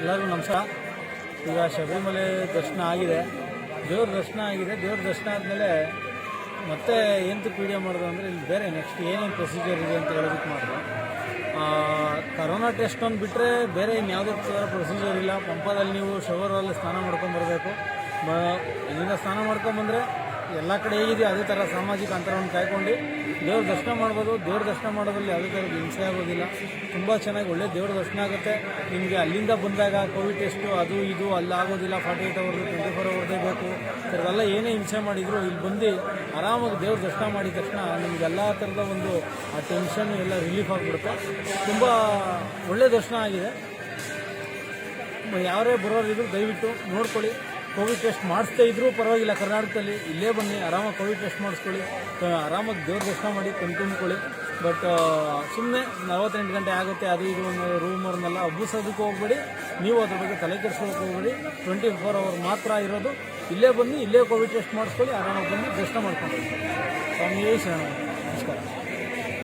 ಎಲ್ಲರಿಗೂ ನಮಸ್ಕಾರ. ಈಗ ಶಬರಿಮಲೆ ದರ್ಶನ ಆಗಿದೆ. ದೇವ್ರ ದರ್ಶನ ಆಗಿದೆ. ದೇವ್ರ ದರ್ಶನ ಆದಮೇಲೆ ಮತ್ತೆ ಎಂತಕ್ಕೆ ವಿಡಿಯೋ ಮಾಡೋದು ಅಂದರೆ ಇಲ್ಲಿ ಬೇರೆ ನೆಕ್ಸ್ಟ್ ಏನೇನು ಪ್ರೊಸೀಜರ್ ಇದೆ ಅಂತ ಹೇಳೋದಕ್ಕೆ ಮಾಡಿದೆ. ಕರೋನಾ ಟೆಸ್ಟ್ ಒಂದು ಬಿಟ್ಟರೆ ಬೇರೆ ಇನ್ಯಾವುದೇ ಥರ ಪ್ರೊಸೀಜರ್ ಇಲ್ಲ. ಪಂಪದಲ್ಲಿ ನೀವು ಶವರಲ್ಲಿ ಸ್ನಾನ ಮಾಡ್ಕೊಂಬರ್ಬೇಕು ಬ ಇಲ್ಲಿಂದ ಸ್ನಾನ ಮಾಡ್ಕೊಂಬಂದರೆ ಎಲ್ಲ ಕಡೆ ಹೇಗಿದೆ, ಅದೇ ಥರ ಸಾಮಾಜಿಕ ಅಂತರವನ್ನು ಕಾಯ್ಕೊಂಡು ದೇವ್ರ ದರ್ಶನ ಮಾಡ್ಬೋದು. ದೇವ್ರ ದರ್ಶನ ಮಾಡೋದ್ರಲ್ಲಿ ಯಾವುದೇ ಥರದ ಹಿಂಸೆ ಆಗೋದಿಲ್ಲ. ತುಂಬ ಚೆನ್ನಾಗಿ ಒಳ್ಳೆ ದೇವ್ರ ದರ್ಶನ ಆಗುತ್ತೆ. ನಿಮಗೆ ಅಲ್ಲಿಂದ ಬಂದಾಗ ಕೋವಿಡ್ ಟೆಸ್ಟು ಅದು ಇದು ಅಲ್ಲಿ ಆಗೋದಿಲ್ಲ ಫಾರ್ಟಿ ಏಟ್ ಅವರ್ದು ಟ್ವೆಂಟಿ ಫೋರ್ ಅವರ್ದೇ ಬೇಕು. ಥರದೆಲ್ಲ ಏನೇ ಹಿಂಸೆ ಮಾಡಿದ್ರು ಇಲ್ಲಿ ಬಂದು ಆರಾಮಾಗಿ ದೇವ್ರ ದರ್ಶನ ಮಾಡಿದ ತಕ್ಷಣ ನಿಮ್ಗೆ ಎಲ್ಲ ಥರದ ಒಂದು ಆ ಟೆನ್ಷನ್ ಎಲ್ಲ ರಿಲೀಫ್ ಆಗಿಬಿಡುತ್ತೆ. ತುಂಬ ಒಳ್ಳೆ ದರ್ಶನ ಆಗಿದೆ. ಯಾರೇ ಬರೋರಿದ್ರು ದಯವಿಟ್ಟು ನೋಡ್ಕೊಳ್ಳಿ. ಕೋವಿಡ್ ಟೆಸ್ಟ್ ಮಾಡಿಸ್ತಾ ಇದ್ರೂ ಪರವಾಗಿಲ್ಲ. ಕರ್ನಾಟಕದಲ್ಲಿ ಇಲ್ಲೇ ಬನ್ನಿ, ಆರಾಮಾಗಿ ಕೋವಿಡ್ ಟೆಸ್ಟ್ ಮಾಡಿಸ್ಕೊಳ್ಳಿ. ಆರಾಮಾಗಿ ದೇವ್ರ ದರ್ಶನ ಮಾಡಿ ಕಣ್ತುಂಬ್ಕೊಳ್ಳಿ ಬಟ್ ಸುಮ್ಮನೆ ನಲವತ್ತೆಂಟು ಗಂಟೆ ಆಗುತ್ತೆ, ಅದು ಇದು ಅನ್ನೋ ರೂಮರ್ನೆಲ್ಲ ಹಬ್ಬಿಸೋದಕ್ಕೆ ಹೋಗ್ಬೇಡಿ. ನೀವು ಅದ್ರ ಬಗ್ಗೆ ತಲೆ ಕೆಡಿಸ್ಕೊಳಕ್ಕೆ ಹೋಗ್ಬೇಡಿ. ಟ್ವೆಂಟಿ ಫೋರ್ ಅವರ್ ಮಾತ್ರ ಇರೋದು. ಇಲ್ಲೇ ಬನ್ನಿ, ಇಲ್ಲೇ ಕೋವಿಡ್ ಟೆಸ್ಟ್ ಮಾಡಿಸ್ಕೊಳ್ಳಿ, ಆರಾಮಾಗಿ ಬಂದು ದರ್ಶನ ಮಾಡ್ಕೊಂಡು ಸ್ವಾಮಿ ಶರಣ ನಮಸ್ಕಾರ.